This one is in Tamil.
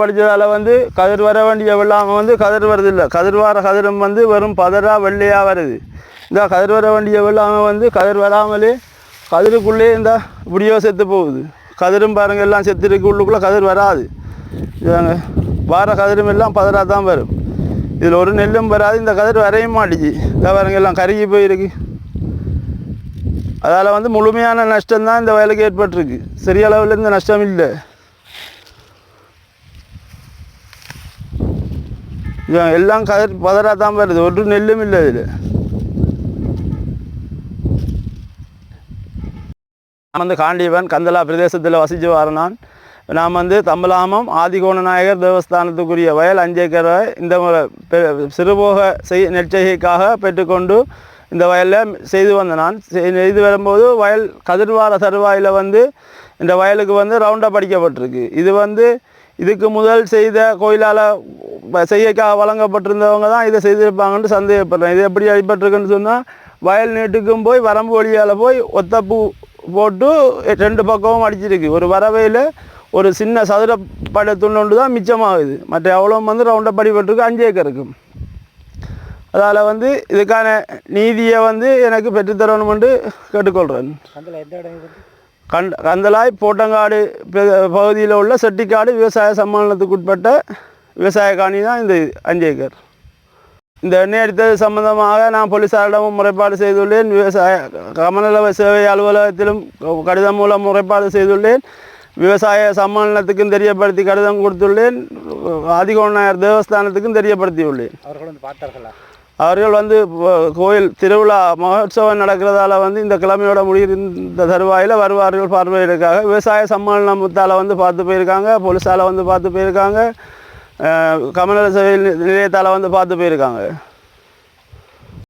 படித்ததால் வந்து கதிர் வர வேண்டிய வெள்ளாமை வந்து கதிர் வருதில்லை. கதிர் வர கதிரும் வந்து வெறும் பதறாக வெள்ளையாக வருது. இந்த கதிர் வர வேண்டிய வெள்ளாமை வந்து கதிர் வராமலே கதிருக்குள்ளே இந்த இப்படியோ செத்து போகுது. கதிரும் பாருங்கள் எல்லாம் செத்துருக்கு உள்ளுக்குள்ளே கதிர் வராது. இதாங்க வார கதிரும் எல்லாம் பதறாக தான் வரும். இதில் ஒரு நெல்லும் வராது இந்த கதிர் வரைய மாட்டுச்சு. இந்த பாருங்கள் எல்லாம் கருகி போயிருக்கு. அதால் வந்து முழுமையான நஷ்டம் தான் இந்த வயலுக்கு ஏற்பட்டிருக்கு. சரிய அளவில் இந்த நஷ்டம் இல்லை. எல்லாம் கதிர் பதறாக தான் வருது. ஒரு நெல்லும் இல்லை இதில் நான் வந்து காண்டியவன் கந்தலா பிரதேசத்தில் வசித்து வர நான் நான் வந்து தம்பலாமம் ஆதிகோணநாயகர் தேவஸ்தானத்துக்குரிய வயல் அஞ்சேக்கரை இந்த முறை பெ- சிறுபோக செய் நெற்செய்கைக்காக பெற்றுக்கொண்டு இந்த வயலில் செய்து வந்த நான் செய்- செய்து வரும்போது வயல் கதிர்வார தருவாயில் வந்து இந்த வயலுக்கு வந்து ரவுண்டாக படிக்கப்பட்டிருக்கு. இது வந்து இதுக்கு முதல் செய்த கோயிலால் செய்கைக்காக வழங்கப்பட்டிருந்தவங்க தான் இதை செய்திருப்பாங்கன்னு சந்தேகப்படுறேன். இது எப்படி அடிபட்டிருக்குன்னு சொன்னால் வயல் நீட்டுக்கும் போய் வரம்பு வழியால் போய் ஒத்தப்பூ போட்டு ரெண்டு பக்கமும் அடிச்சிருக்கு. ஒரு வரவையில் ஒரு சின்ன சதுர பட துண்ணொண்டு தான் மிச்சமாகுது. மற்ற எவ்வளோ வந்து ரவுண்டாக படிபட்டிருக்கு அஞ்சு ஏக்கருக்கு. அதால் வந்து இதுக்கான நீதியை வந்து எனக்கு பெற்றுத்தரணுமென்று கேட்டுக்கொள்கிறேன் கந்தில் எந்த இடம் இது? கண் கந்தலாய் போட்டங்காடு பகுதியில் உள்ள செட்டிக்காடு விவசாய சம்மேளனத்துக்கு உட்பட்ட விவசாய காணி தான் இந்த அஞ்சு ஏக்கர். இந்த எண்ணெய் அடித்தது சம்பந்தமாக நான் போலீசாரிடமும் முறைப்பாடு செய்துள்ளேன். விவசாய கமநல சேவை அலுவலகத்திலும் கடிதம் மூலம் முறைப்பாடு செய்துள்ளேன். விவசாய சம்மேளனத்துக்கும் தெரியப்படுத்தி கடிதம் கொடுத்துள்ளேன். ஆதிகோணாயர் தேவஸ்தானத்துக்கும் தெரியப்படுத்தியுள்ளேன். அவர்கள் வந்து பார்த்தார்களா? அவர்கள் வந்து கோயில் திருவிழா மகோத்சவம் நடக்கிறதால வந்து இந்த கிழமையோட முடிகிற இந்த தருவாயில் வருவார்கள் பார்வையிடக்காக விவசாய சம்மேளனத்தால் வந்து பார்த்து போயிருக்காங்க. போலீஸால் வந்து பார்த்து போயிருக்காங்க. அஹ் நிலையத்தால் வந்து பார்த்து போயிருக்காங்க.